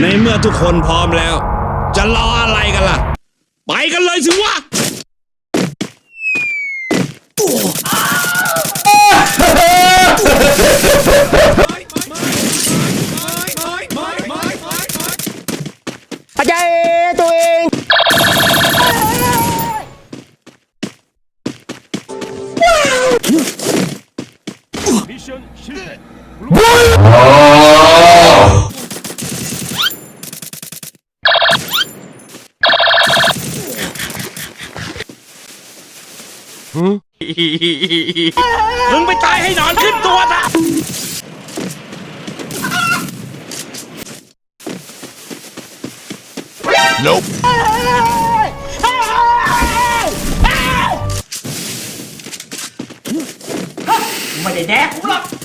ในเมื่อทุกคนพร้อมแล้ว จะรออะไรกันล่ะ ไปกันเลยสิวะปัจจัยตัวเองมิชชั่น งไปตายให้หนอนขึ้นตัวซะไม่ได้แดกกูหรอก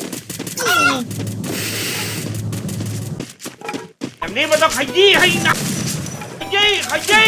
แบบนี้มันต้องขยี้ให้หนักขยี้ขยี้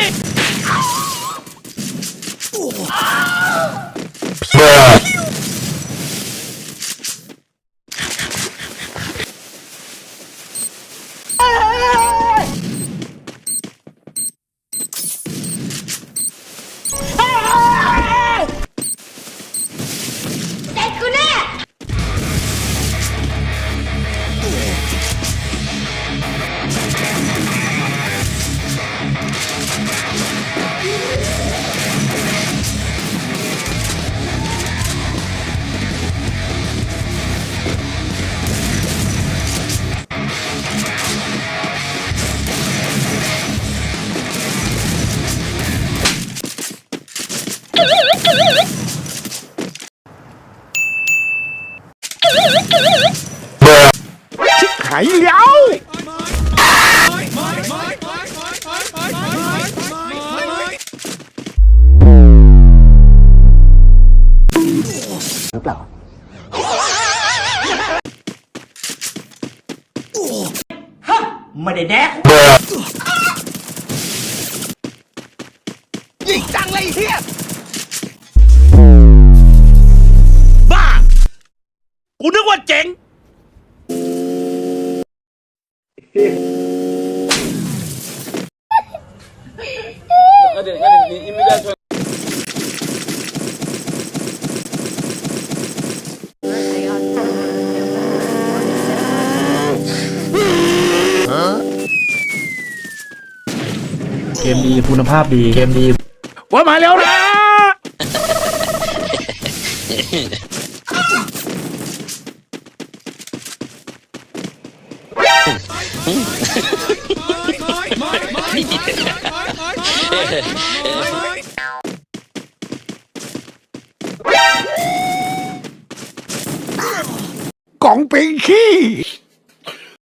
ไข่เลี้ยวหรือเปล่า ไม่ได้แดก เกมดีคุณภาพดีเกมดีว่ามาแล้วนะ กล่องปิงขี้